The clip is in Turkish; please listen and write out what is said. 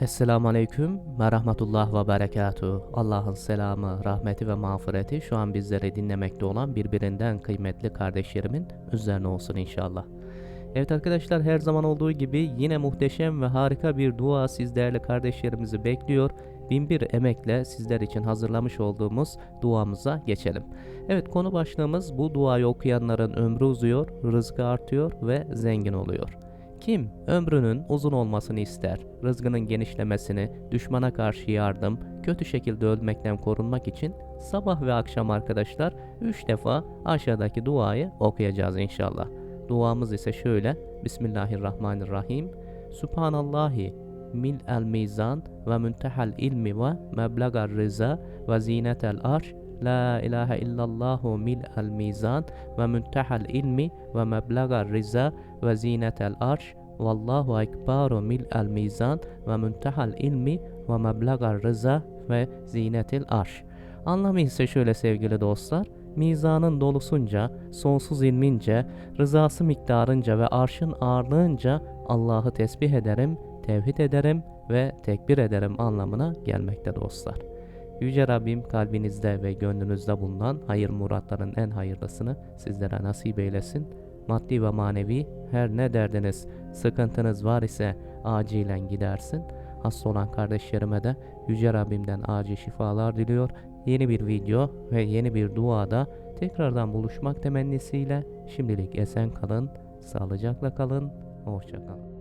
Esselamu Aleyküm ve Rahmetullah ve Berekatuhu. Allah'ın selamı, rahmeti ve mağfireti şu an bizleri dinlemekte olan birbirinden kıymetli kardeşlerimin üzerine olsun inşallah. Evet arkadaşlar her zaman olduğu gibi yine muhteşem ve harika bir dua siz değerli kardeşlerimizi bekliyor. Binbir emekle sizler için hazırlamış olduğumuz duamıza geçelim. Evet konu başlığımız bu duayı okuyanların ömrü uzuyor, rızkı artıyor ve zengin oluyor. Kim ömrünün uzun olmasını ister, rızkının genişlemesini, düşmana karşı yardım, kötü şekilde ölmekten korunmak için sabah ve akşam arkadaşlar 3 defa aşağıdaki duayı okuyacağız inşallah. Duamız ise şöyle. Bismillahirrahmanirrahim. Subhanallahi mil el mizan ve müntehel ilmi ve meblagar rıza ve zinetel arş La ilahe illallahu mil el mizan ve müntehel ilmi ve meblagar rıza ve zinetel arş Vallahu ekbaru mil el mizan ve müntehel ilmi ve meblagar rıza ve zinetil arş. Anlamı ise şöyle sevgili dostlar. Mizanın dolusunca, sonsuz ilmince, rızası miktarınca ve arşın ağırlığınca Allah'ı tesbih ederim, tevhid ederim ve tekbir ederim anlamına gelmekte dostlar. Yüce Rabbim kalbinizde ve gönlünüzde bulunan hayır muratların en hayırlısını sizlere nasip eylesin. Maddi ve manevi her ne derdiniz, sıkıntınız var ise acilen gidersin. Hasta olan kardeşlerime de Yüce Rabbimden acil şifalar diliyor. Yeni bir video ve yeni bir duada tekrardan buluşmak temennisiyle şimdilik esen kalın, sağlıcakla kalın, hoşça kalın.